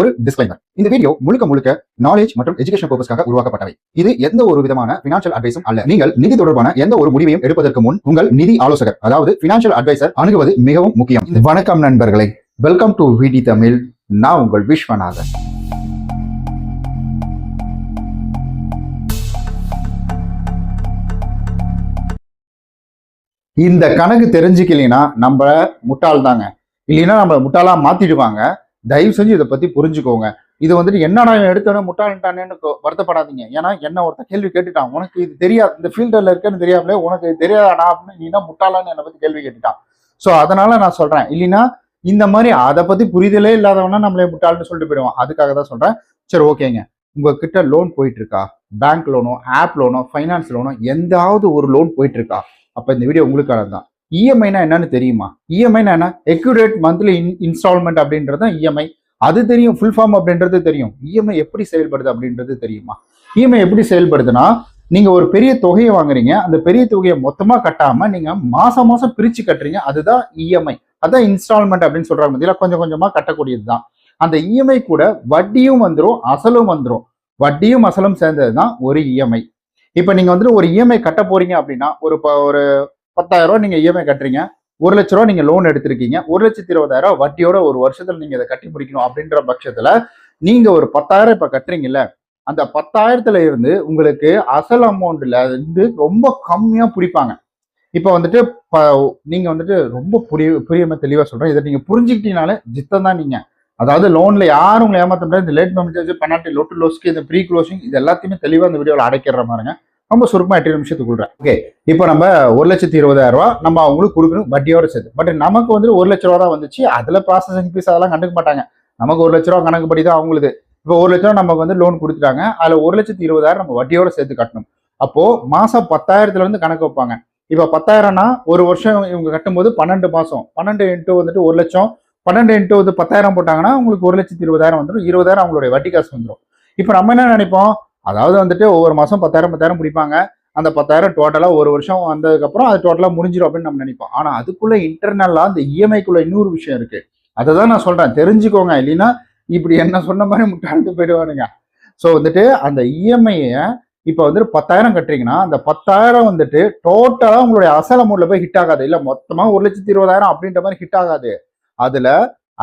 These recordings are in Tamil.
ஒரு டிஸ்க்ளைமர் இந்த வீடியோ முழுக்க முழுக்க நாலேஜ் மற்றும் எஜுகேஷன் பர்பஸ்க்காக உருவாக்கப்பட்டவை. இது எந்த ஒரு விதமான பினான்சியல் அட்வைஸும் அல்ல. நீங்கள் நிதி தொடர்பான எந்த ஒரு முடிவையும் எடுப்பதற்கு முன் உங்கள் நிதி ஆலோசகர் அதாவது பினான்சியல் அட்வைசர் அணுகுவது மிகவும் முக்கியம். வணக்கம் நண்பர்களே. வெல்கம் டு விடி தமிழ் நான் உங்கள் விஸ்வநாதன். இந்த கணக்கு தெரிஞ்சுக்கலாம் நம்ம முட்டாள் தாங்க இல்லைன்னா நம்ம முட்டாளா மாத்திடுவாங்க. தயவு செஞ்சு இதை பத்தி புரிஞ்சுக்கோங்க. இது வந்துட்டு என்னடா இவன் எடுத்தோடனே வருத்தப்படாதீங்க. ஏன்னா என்ன ஒருத்தன் கேள்வி கேட்டுட்டான். உனக்கு இது தெரியாது. இந்த ஃபீல்டில் இருக்கேன்னு தெரியாமலே உனக்கு இது தெரியாதாடா அப்படின்னு நீ முட்டாளான்னு என்னை பத்தி கேள்வி கேட்டுட்டான். ஸோ அதனால நான் சொல்றேன். இல்லைன்னா இந்த மாதிரி அதை பத்தி புரிதலே இல்லாதவனா நம்மளே முட்டாள்னு சொல்லிட்டு போயிடுவான். அதுக்காக தான் சொல்றேன். சரி ஓகேங்க. உங்ககிட்ட லோன் போயிட்டு இருக்கா பேங்க் லோனோ ஆப் லோனோ ஃபைனான்ஸ் லோனோ எந்தாவது ஒரு லோன் போயிட்டு இருக்கா அப்போ இந்த வீடியோ உங்களுக்கானது தான் இஎம்ஐனா என்னன்னு தெரியுமா? இஎம்ஐனா என்ன? எக்யூரேட் மந்த்லி இன்ஸ்டால்மெண்ட் அப்படின்றது தான் இஎம்ஐ அது தெரியும் ஃபுல் ஃபார்ம் அப்படின்றது தெரியும். இஎம்ஐ எப்படி செயல்படுது அப்படின்றது தெரியுமா? இஎம்ஐ எப்படி செயல்படுதுன்னா நீங்க ஒரு பெரிய தொகையை வாங்குறீங்க. அந்த பெரிய தொகையை மொத்தமா கட்டாம நீங்க மாசம் மாசம் பிரிச்சு கட்டுறீங்க. அதுதான் இஎம்ஐ அதான் இன்ஸ்டால்மெண்ட் அப்படின்னு சொல்றாங்க பார்த்தீங்களா கொஞ்சம் கொஞ்சமா கட்டக்கூடியது தான் அந்த இஎம்ஐ கூட வட்டியும் வந்துடும் அசலும் வந்துடும் வட்டியும் அசலும் சேர்ந்தது தான் ஒரு இஎம்ஐ இப்போ நீங்கள் வந்துட்டு ஒரு இஎம்ஐ கட்ட போறீங்க அப்படின்னா ஒரு இப்போ ஒரு பத்தாயிரம் ரூபா நீங்க இஎம்ஐ கட்டுறீங்க. ஒரு லட்ச ரூபா நீங்க லோன் எடுத்திருக்கீங்க. ஒரு லட்சத்தி இருபதாயிரம் வட்டியோட ஒரு வருஷத்துல நீங்க இதை கட்டி முடிக்கணும் அப்படின்ற பட்சத்துல நீங்க ஒரு பத்தாயிரம் இப்ப கட்டுறீங்கல்ல அந்த பத்தாயிரத்துல இருந்து உங்களுக்கு அசல் அமௌண்ட்ல இருந்து ரொம்ப கம்மியா பிடிப்பாங்க. இப்போ வந்துட்டு ப- நீங்க வந்துட்டு ரொம்ப புரிய புரியாம தெளிவா சொல்றேன். இதை நீங்க புரிஞ்சுக்கிட்டீங்கனாலே ஜித்தம் தான் நீங்க. அதாவது லோன்ல யாரும் உங்களை ஏமாத்த முடியாது. இந்த லேட் பேமெண்ட் சார்ஜ் பெனால்ட்டி லோட்டு லோஸ்க்கு இந்த ப்ரீ க்ளோசிங் இது எல்லாத்தையுமே தெளிவா இந்த வீடியோவில் அடைக்கிற மாதிரிங்க ரொம்ப சுருக்கமாக எட்டு நிமிஷத்துக்குள்ள ஓகே இப்போ நம்ம ஒரு லட்சத்தி இருபதாயிரம் ரூபா நம்ம அவங்களுக்கு கொடுக்கணும் வட்டியோட சேர்த்து. பட் நமக்கு வந்து ஒரு லட்ச ரூபா தான் வந்துச்சு. அதில் ப்ராசஸிங் ஃபீஸ் அதெல்லாம் கண்டுக்க மாட்டாங்க. நமக்கு ஒரு லட்ச ரூபா கணக்குப்படி தான் அவங்களுக்கு இப்போ ஒரு லட்ச ரூபா நமக்கு வந்து லோன் கொடுத்துட்டாங்க. அதில் ஒரு லட்சத்தி இருபதாயிரம் நம்ம வட்டியோட சேர்த்து கட்டணும். அப்போது மாதம் பத்தாயிரத்துலேருந்து கணக்கு வைப்பாங்க. இப்போ பத்தாயிரம்னா ஒரு வருஷம் இவங்க கட்டும்போது பன்னெண்டு மாதம் பன்னெண்டு இன்ட்டு வந்துட்டு ஒரு லட்சம். பன்னெண்டு இன்ட்டு வந்து பத்தாயிரம் போட்டாங்கன்னா உங்களுக்கு ஒரு லட்சத்தி இருபதாயிரம் வந்துடும் இருபதாயிரம் அவங்களுடைய வட்டி காசு வந்துடும் இப்போ நம்ம என்ன நினைப்போம்? அதாவது வந்துட்டு ஒவ்வொரு மாதம் பத்தாயிரம் பத்தாயிரம் பிடிப்பாங்க அந்த பத்தாயிரம் டோட்டலாக ஒரு வருஷம் வந்ததுக்கப்புறம் அது டோட்டலாக முடிஞ்சிடும் அப்படின்னு நம்ம நினைப்போம். ஆனால் அதுக்குள்ளே இன்டர்னலாக அந்த இஎம்ஐக்குள்ள இன்னொரு விஷயம் இருக்குது அதை தான் நான் சொல்கிறேன் தெரிஞ்சுக்கோங்க. இல்லைன்னா இப்படி என்ன சொன்ன மாதிரி முட்டாண்டு போயிடுவானுங்க. ஸோ வந்துட்டு அந்த இஎம்ஐயை இப்போ வந்துட்டு பத்தாயிரம் கட்டுறீங்கன்னா அந்த பத்தாயிரம் வந்துட்டு டோட்டலாக உங்களுடைய அசல் அமௌண்ட்டில் போய் ஹிட் ஆகாது. இல்லை மொத்தமாக ஒரு லட்சத்தி இருபதாயிரம் அப்படின்ற மாதிரி ஹிட் ஆகாது. அதில்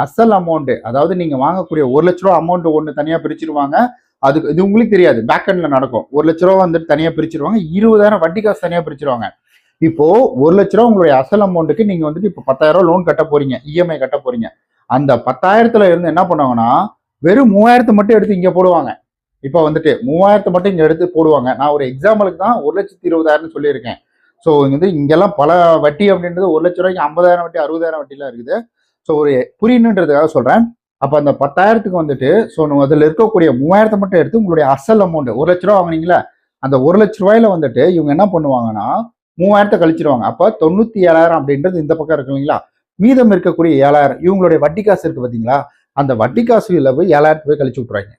அசல் அமௌண்ட்டு அதாவது நீங்கள் வாங்கக்கூடிய ஒரு லட்ச ரூபா அமௌண்ட் ஒன்று தனியாக பிரிச்சிருவாங்க. அதுக்கு இது உங்களுக்கு தெரியாது. பேக் எண்ட்ல நடக்கும். ஒரு லட்ச ரூபா வந்துட்டு தனியா பிரிச்சிருவாங்க. இருபதாயிரம் வட்டி காசு தனியா பிரிச்சிருவாங்க. இப்போ ஒரு லட்ச ரூபா உங்களுடைய அசல் அமௌண்ட்டுக்கு நீங்க வந்துட்டு இப்போ பத்தாயிரம் ரூபா லோன் கட்ட போறீங்க. இஎம்ஐ கட்ட போறீங்க. அந்த பத்தாயிரத்துல இருந்து என்ன பண்ணுவாங்கன்னா வெறும் மூவாயிரத்தை மட்டும் எடுத்து இங்க போடுவாங்க. இப்போ வந்துட்டு மூவாயிரத்தை மட்டும் இங்க எடுத்து போடுவாங்க. நான் ஒரு எக்ஸாம்பிளுக்கு தான் ஒரு லட்சத்தி இருபதாயிரம்னு சொல்லியிருக்கேன். ஸோ வந்து இங்கெல்லாம் பல வட்டி அப்படின்றது ஒரு லட்ச ரூபாய்க்கு ஐம்பதாயிரம் வட்டி அறுபதாயிரம் வட்டிலாம் இருக்குது. ஸோ ஒரு புரியணுன்றதுக்காக சொல்றேன். அப்போ அந்த பத்தாயிரத்துக்கு வந்துட்டு ஸோ அதில் இருக்கக்கூடிய மூவாயிரத்தை மட்டும் எடுத்து உங்களுடைய அசல் அமௌண்ட் ஒரு லட்ச ரூபா வாங்கினீங்களா அந்த ஒரு லட்ச ரூபாயில வந்துட்டு இவங்க என்ன பண்ணுவாங்கன்னா மூவாயிரத்தை கழிச்சிருவாங்க. அப்போ தொண்ணூத்தி ஏழாயிரம் அப்படின்றது இந்த பக்கம் இருக்கு இல்லைங்களா? மீதம் இருக்கக்கூடிய ஏழாயிரம் இவங்களுடைய வட்டி காசு இருக்கு பார்த்தீங்களா அந்த வட்டி காசுல போய் ஏழாயிரத்து போய் கழிச்சு விட்றாங்க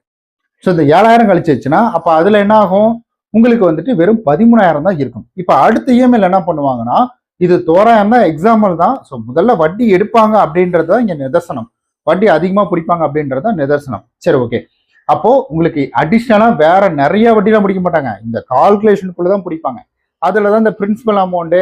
ஸோ இந்த ஏழாயிரம் கழிச்சிச்சுன்னா அப்போ அதில் என்ன ஆகும்? உங்களுக்கு வந்துட்டு வெறும் பதிமூணாயிரம் தான் இருக்கும். இப்போ அடுத்த இஎம்ஐல என்ன பண்ணுவாங்கன்னா இது தோராயம் தான் எக்ஸாம்பிள் தான். ஸோ முதல்ல வட்டி எடுப்பாங்க அப்படின்றது தான் இங்கே நிதர்சனம். வட்டி அதிகமாக பிடிப்பாங்க அப்படின்றது நிதர்சனம். சரி ஓகே அப்போ உங்களுக்கு அடிஷ்னலா வேற நிறைய வட்டிலாம் பிடிக்க மாட்டாங்க. இந்த கால்குலேஷனுக்குள்ள தான் பிடிப்பாங்க. அதுல தான் இந்த பிரின்சிபல் அமௌண்ட்டு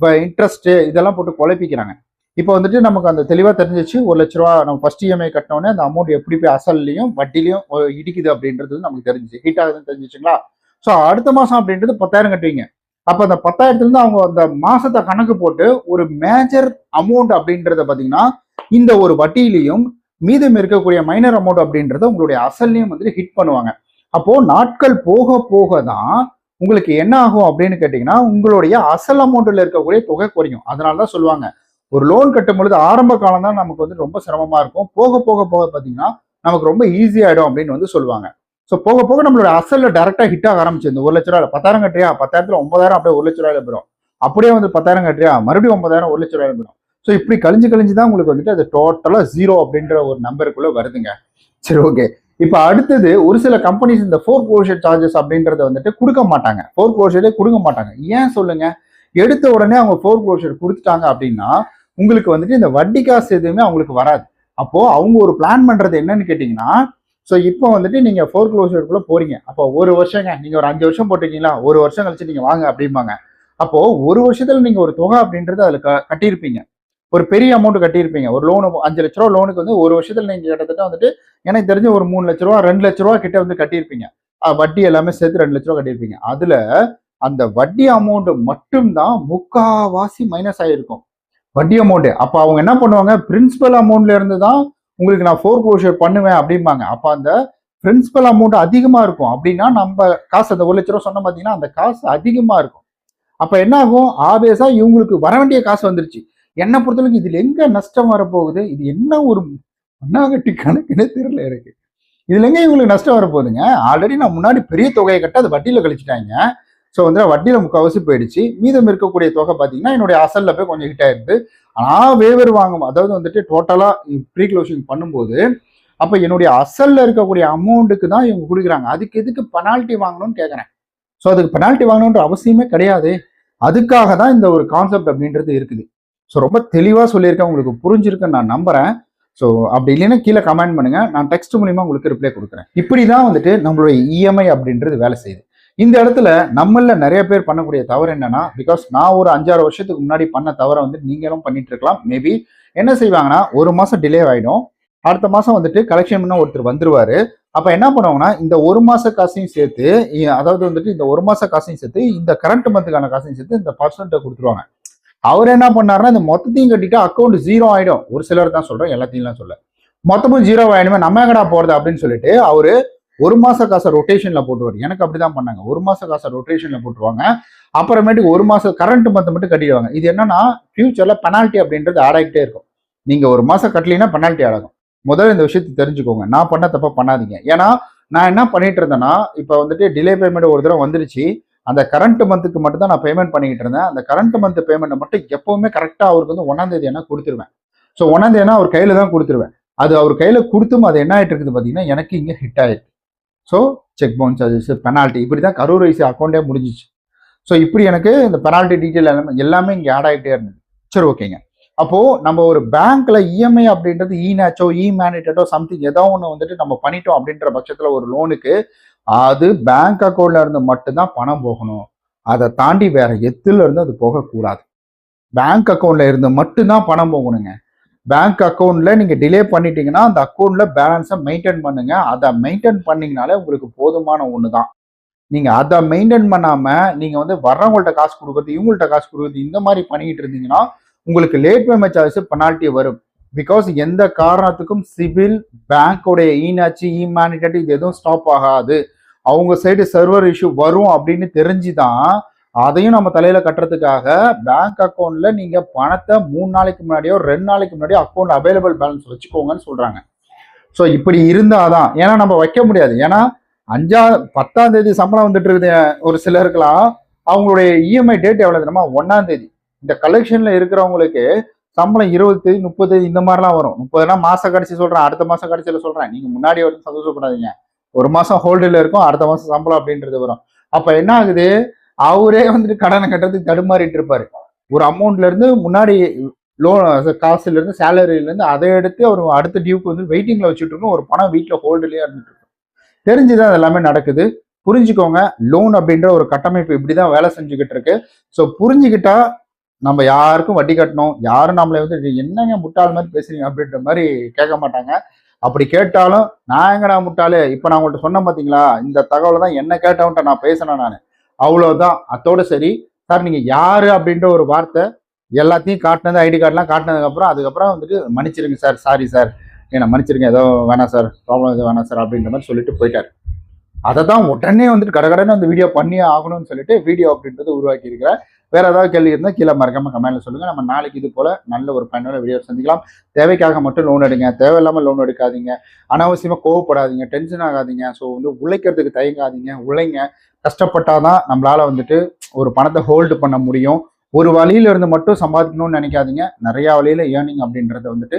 இப்போ இன்ட்ரெஸ்ட்டு இதெல்லாம் போட்டு குழப்பிக்கிறாங்க. இப்போ வந்துட்டு நமக்கு அந்த தெளிவாக தெரிஞ்சிச்சு. ஒரு லட்ச ரூபா நம்ம ஃபர்ஸ்ட் இஎம்ஐ கட்டினோடனே அந்த அமௌண்ட் எப்படி போய் அசல்லையும் வட்டிலையும் இடிக்குது அப்படின்றது நமக்கு தெரிஞ்சுச்சு. ஹீட் ஆகுதுன்னு தெரிஞ்சிச்சுங்களா? ஸோ அடுத்த மாதம் அப்படின்றது பத்தாயிரம் கட்டுவீங்க. அப்போ அந்த பத்தாயிரத்துலேருந்து அவங்க அந்த மாதத்தை கணக்கு போட்டு ஒரு மேஜர் அமௌண்ட் அப்படின்றத பார்த்தீங்கன்னா இந்த ஒரு வட்டியிலையும் மீதம் இருக்கக்கூடிய மைனர் அமௌண்ட் அப்படின்றத உங்களுடைய அசல்லையும் வந்துட்டு ஹிட் பண்ணுவாங்க. அப்போ நாட்கள் போக போக தான் உங்களுக்கு என்ன ஆகும் அப்படின்னு கேட்டிங்கன்னா உங்களுடைய அசல் அமௌண்ட்ல இருக்கக்கூடிய தொகை குறையும். அதனால தான் சொல்லுவாங்க. ஒரு லோன் கட்டும் பொழுது ஆரம்ப காலம் தான் நமக்கு வந்து ரொம்ப சிரமமா இருக்கும். போக போக போக பார்த்தீங்கன்னா நமக்கு ரொம்ப ஈஸியாயிடும் அப்படின்னு வந்து சொல்லுவாங்க. ஸோ போக போக நம்மளோட அசல்ல டேரக்டா ஹிட் ஆக ஆரம்பிச்சு இந்த ஒரு லட்ச ரூபாய் பத்தாயிரம் கட்டுறியா? பத்தாயிரத்துல ஒன்பதாயிரம் அப்படியே ஒரு லட்ச ரூபாயில போயிடும். அப்படியே வந்து பத்தாயிரம் கட்டுறியா? மறுபடியும் ஒன்பதாயிரம் ஒரு லட்ச ரூபாயில போயிடும். ஸோ இப்படி கழிஞ்சு கழிஞ்சு தான் உங்களுக்கு வந்துட்டு அது டோட்டலாக ஜீரோ அப்படின்ற ஒரு நம்பருக்குள்ள வருதுங்க. சரி ஓகே இப்போ அடுத்தது ஒரு சில கம்பெனிஸ் இந்த ஃபோர் க்ரோஷர் சார்ஜஸ் அப்படின்றத வந்துட்டு கொடுக்க மாட்டாங்க. ஃபோர் க்ரோஷரே கொடுக்க மாட்டாங்க. ஏன் சொல்லுங்க? எடுத்த உடனே அவங்க ஃபோர் க்ரோஷர் கொடுத்துட்டாங்க அப்படின்னா உங்களுக்கு வந்துட்டு இந்த வட்டி காசு எதுவுமே அவங்களுக்கு வராது. அப்போ அவங்க ஒரு பிளான் பண்றது என்னன்னு கேட்டீங்கன்னா ஸோ இப்போ வந்துட்டு நீங்க ஃபோர் க்ளோஸருக்குள்ள போறீங்க. அப்போ ஒரு வருஷங்க நீங்க ஒரு அஞ்சு வருஷம் போட்டிருக்கீங்களா? ஒரு வருஷம் கழிச்சு நீங்க வாங்க அப்படிம்பாங்க. அப்போ ஒரு வருஷத்துல நீங்க ஒரு தொகை அப்படின்றது அதுல க- கட்டியிருப்பீங்க. ஒரு பெரிய அமௌண்ட் கட்டியிருப்பீங்க. ஒரு லோனு அஞ்சு லட்ச ரூபா லோனுக்கு வந்து ஒரு வருஷத்துல நீங்க கிட்டத்தட்ட வந்துட்டு எனக்கு தெரிஞ்ச ஒரு மூணு லட்ச ரூபா ரெண்டு லட்ச ரூபா கிட்ட வந்து கட்டியிருப்பீங்க. வட்டி எல்லாமே சேர்த்து ரெண்டு லட்ச ரூபா கட்டியிருப்பீங்க. அதுல அந்த வட்டி அமௌண்ட் மட்டும்தான் முக்காவாசி மைனஸ் ஆயிருக்கும். வட்டி அமௌண்ட் அப்ப அவங்க என்ன பண்ணுவாங்க? பிரின்சிபல் அமௌண்ட்ல இருந்து தான் உங்களுக்கு நான் ஃபோர் க்ளோஷர் பண்ணுவேன் அப்படிம்பாங்க. அப்ப அந்த பிரின்சிபல் அமௌண்ட் அதிகமா இருக்கும். அப்படின்னா நம்ம காசு அந்த ஒரு லட்ச ரூபா சொன்ன பாத்தீங்கன்னா அந்த காசு அதிகமா இருக்கும். அப்ப என்ன ஆகும்? ஆபேஸா இவங்களுக்கு வர வேண்டிய காசு வந்துருச்சு. என்னை பொறுத்தவரைக்கும் இதில் எங்கே நஷ்டம் வரப்போகுது இது என்ன ஒரு மண்ணாகட்டி கணக்குன்னே தெரியல எனக்கு இதுல எங்க இவங்களுக்கு நஷ்டம் வரப்போகுதுங்க? ஆல்ரெடி நான் முன்னாடி பெரிய தொகையை கட்ட அது வட்டியில் கழிச்சிட்டாங்க. ஸோ வந்து வட்டியில் முக்கால்வாசி போயிடுச்சு. மீதம் இருக்கக்கூடிய தொகை பார்த்தீங்கன்னா என்னுடைய அசலில் போய் கொஞ்சம் ஹிட் ஆயிருக்கு ஆனால் வேவர் வாங்கும் அதாவது வந்துட்டு டோட்டலாக ப்ரீ க்ளோசிங் பண்ணும்போது அப்போ என்னுடைய அசலில் இருக்கக்கூடிய அமௌண்ட்டுக்கு தான் இவங்க கொடுக்குறாங்க. அதுக்கு எதுக்கு பெனால்ட்டி வாங்கணும்னு கேட்குறேன் ஸோ அதுக்கு பெனால்ட்டி வாங்கணுன்ற அவசியமே கிடையாது. அதுக்காக தான் இந்த ஒரு கான்செப்ட் அப்படின்றது இருக்குது. ஸோ ரொம்ப தெளிவாக சொல்லியிருக்கேன். உங்களுக்கு புரிஞ்சிருக்குன்னு நான் நம்புகிறேன் ஸோ அப்படி இல்லைன்னா கீழே கமெண்ட் பண்ணுங்கள் நான் டெக்ஸ்ட் மூலிமா உங்களுக்கு ரிப்ளை கொடுக்குறேன். இப்படி தான் வந்துட்டு நம்மளுடைய இஎம்ஐ அப்படின்றது வேலை செய்யுது. இந்த இடத்துல நம்மள நிறைய பேர் பண்ணக்கூடிய தவறு என்னன்னா பிகாஸ் நான் ஒரு அஞ்சாறு வருஷத்துக்கு முன்னாடி பண்ண தவறை வந்து நீங்களும் பண்ணிட்டு இருக்கலாம். மேபி என்ன செய்வாங்கன்னா ஒரு மாசம் டிலே ஆயிடும். அடுத்த மாசம் வந்துட்டு கலெக்ஷன் பண்ண ஒருத்தர் வந்துருவாரு. அப்ப என்ன பண்ணுவாங்கன்னா இந்த ஒரு மாச காசையும் சேர்த்து அதாவது வந்துட்டு இந்த ஒரு மாச காசையும் சேர்த்து இந்த கரண்ட் மந்த்துக்கான காசையும் சேர்த்து இந்த பர்சன்ட்டை கொடுத்துருவாங்க. அவர் என்ன பண்ணாருன்னா இந்த மொத்தத்தையும் கட்டிட்டு அக்கௌண்ட் ஜீரோ ஆயிடும். ஒரு சிலர் தான் சொல்கிறேன் எல்லாத்தையும் சொல்ல. மொத்தமும் ஜீரோ ஆயிடுமே நம்ம எங்கடா போறது அப்படின்னு சொல்லிட்டு அவரு ஒரு மாச காசை ரொட்டேஷன்ல போட்டுவார் எனக்கு அப்படிதான் பண்ணாங்க. ஒரு மாச காசை ரொட்டேஷன்ல போட்டுருவாங்க. அப்புறமேட்டுக்கு ஒரு மாதம் கரண்ட் மந்த் மட்டும் கட்டிடுவாங்க. இது என்னன்னா ஃபியூச்சர்ல பெனால்ட்டி அப்படின்றது ஆட் ஆகிட்டே இருக்கும். நீங்க ஒரு மாசம் கட்டலைன்னா பெனால்ட்டி ஆடாகும் முதல்ல இந்த விஷயத்தை தெரிஞ்சுக்கோங்க. நான் பண்ண தப்ப பண்ணாதீங்க. ஏன்னா நான் என்ன பண்ணிட்டு இருந்தேன்னா இப்போ வந்துட்டு டிலே பேமெண்ட் ஒரு தடவை வந்துருச்சு. அந்த கரண்ட் மந்த்துக்கு மட்டும் தான் நான் பேமெண்ட் பண்ணிக்கிட்டு இருந்தேன். அந்த கரண்ட் மந்த் பேமெண்ட்டை மட்டும் எப்பவுமே கரெக்டாக அவருக்கு வந்து ஒன்றாந்தேதி என்ன கொடுத்துருவேன். ஸோ ஒன்றாந்தேதினா அவர் கையில தான் கொடுத்துருவேன். அது அவர் கையில கொடுத்தும் அது என்ன ஆயிட்டு இருக்குது பார்த்தீங்கன்னா எனக்கு இங்கே ஹிட் ஆயிருக்கு. So cheque bounce charges penalty இப்படி தான் கரூர் ஐசி அக்கௌண்ட்டே முடிஞ்சிச்சு. ஸோ இப்படி எனக்கு இந்த பெனால்ட்டி டீட்டெயில் எல்லாமே எல்லாமே இங்கே ஆட் ஆகிட்டே இருந்தது. சரி ஓகேங்க. அப்போது நம்ம ஒரு பேங்க்ல இஎம்ஐ அப்படின்றது இ நேச்சோ இ மேனிட்டோ சம்திங் ஏதோ ஒன்று வந்துட்டு நம்ம பண்ணிட்டோம் அப்படின்ற பட்சத்தில் ஒரு லோனுக்கு அது பேங்க் அக்கௌண்ட்ல இருந்து மட்டும்தான் பணம் போகணும். அதை தாண்டி வேற எத்துல இருந்து அது போகக்கூடாது. பேங்க் அக்கௌண்ட்ல இருந்து மட்டும்தான் பணம் போகணுங்க. பேங்க் அக்கௌண்ட்ல நீங்க டிலே பண்ணிட்டீங்கன்னா அந்த அக்கௌண்ட்ல பேலன்ஸை மெயின்டைன் பண்ணுங்க. அதை மெயின்டைன் பண்ணீங்கனாலே உங்களுக்கு போதுமான ஒன்று தான் நீங்க அதை மெயின்டைன் பண்ணாம நீங்க வந்து வர்றவங்கள்ட்ட காசு கொடுக்குறது இவங்கள்ட்ட காசு கொடுக்குறது இந்த மாதிரி பண்ணிக்கிட்டு இருந்தீங்கன்னா உங்களுக்கு லேட் பேமெண்ட் சார்ஜஸ் பெனால்ட்டி வரும். பிகாஸ் எந்த காரணத்துக்கும் சிவில் பேங்கோடைய ஈனாச்சி இ மேனிட்டி இது எதுவும் ஸ்டாப் ஆகாது. அவங்க சைடு சர்வர் இஷ்யூ வரும் அப்படின்னு தெரிஞ்சுதான் அதையும் நம்ம தலையில கட்டுறதுக்காக பேங்க் அக்கௌண்ட்ல நீங்க பணத்தை மூணு நாளைக்கு முன்னாடியோ ரெண்டு நாளைக்கு முன்னாடியோ அக்கௌண்ட் அவைலபிள் பேலன்ஸ் வச்சுக்கோங்கன்னு சொல்றாங்க. ஸோ இப்படி இருந்தாதான் ஏன்னா நம்ம வைக்க முடியாது. ஏன்னா அஞ்சா பத்தாம் தேதி சம்பளம் வந்துட்டு இருக்குது. ஒரு சிலருக்குலாம் அவங்களுடைய இஎம்ஐ டேட் எவ்வளவு தெரியுமா? ஒன்னாம் தேதி. இந்த கலெக்ஷன்ல இருக்கிறவங்களுக்கு சம்பளம் இருபது தேதி முப்பது தேதி இந்த மாதிரிலாம் வரும். முப்பதுனா மாசம் கடைசி சொல்றேன் அடுத்த மாசம் கடைசியில சொல்றேன். நீங்க முன்னாடி வரைக்கும் சந்தோஷப்படாதீங்க. ஒரு மாசம் ஹோல்டில் இருக்கும் அடுத்த மாசம் சம்பளம் அப்படின்றது வரும். அப்ப என்ன ஆகுது? அவரே வந்துட்டு கடனை கட்டுறதுக்கு தடுமாறிட்டு இருப்பாரு. ஒரு அமௌண்ட்ல இருந்து முன்னாடி லோன் காசுல இருந்து சேலரியில இருந்து அதை எடுத்து அவர் அடுத்த டியூக்கு வந்து வெயிட்டிங்ல வச்சுட்டு இருக்கும். ஒரு பணம் வீட்டுல ஹோல்டுலயே இருந்துட்டு இருக்கும். தெரிஞ்சுதான் அது எல்லாமே நடக்குது. புரிஞ்சுக்கோங்க லோன் அப்படின்ற ஒரு கட்டமைப்பு இப்படிதான் வேலை செஞ்சுக்கிட்டு இருக்கு. ஸோ புரிஞ்சுக்கிட்டா நம்ம யாருக்கும் வட்டி கட்டணும் யாரும் நம்மளை வந்து என்னங்க முட்டாள் மாதிரி பேசுறீங்க? அப்படின்ற மாதிரி கேட்க மாட்டாங்க. அப்படி கேட்டாலும் நான் எங்கடா முட்டாளே? இப்போ நான் உங்கள்கிட்ட சொன்னேன் பார்த்தீங்களா இந்த தகவலை தான் என்ன கேட்டவன்ட்ட நான் பேசினேன் நான். அவ்வளோதான் அத்தோட சரி சார் நீங்கள் யார் அப்படின்ற ஒரு வார்த்தை எல்லாத்தையும் காட்டினது ஐடி கார்டெலாம் காட்டினதுக்கப்புறம் அதுக்கப்புறம் வந்துட்டு மன்னிச்சிருங்க சார் சாரி சார். ஏன்னா மன்னிச்சிருங்க ஏதோ வேணாம் சார் ப்ராப்ளம் எதுவும் வேணாம் சார் அப்படின்ற மாதிரி சொல்லிட்டு போயிட்டார். அதை தான் உடனே வந்துட்டு கடகடன்னு அந்த வீடியோ பண்ணியே ஆகணும்னு சொல்லிட்டு வீடியோ அப்படின்றத உருவாக்கி இருக்கிறேன் வேற ஏதாவது கேள்வி இருந்தால் கீழே மறக்காம கமெண்ட்ல சொல்லுங்க. நம்ம நாளைக்கு இது போல நல்ல ஒரு பயனுள்ள வீடியோ சந்திக்கலாம். தேவைக்காக மட்டும் லோன் எடுங்க. தேவையில்லாமல் லோன் எடுக்காதீங்க. அனாவசியமா கோவப்படாதீங்க. டென்ஷன் ஆகாதீங்க. ஸோ வந்து உழைக்கிறதுக்கு தயங்காதீங்க. உழைங்க. கஷ்டப்பட்டாதான் நம்மளால வந்துட்டு ஒரு பணத்தை ஹோல்டு பண்ண முடியும். ஒரு வழியில இருந்து மட்டும் சம்பாதிக்கணும்னு நினைக்காதீங்க. நிறைய வழியில ஏர்னிங் அப்படின்றத வந்துட்டு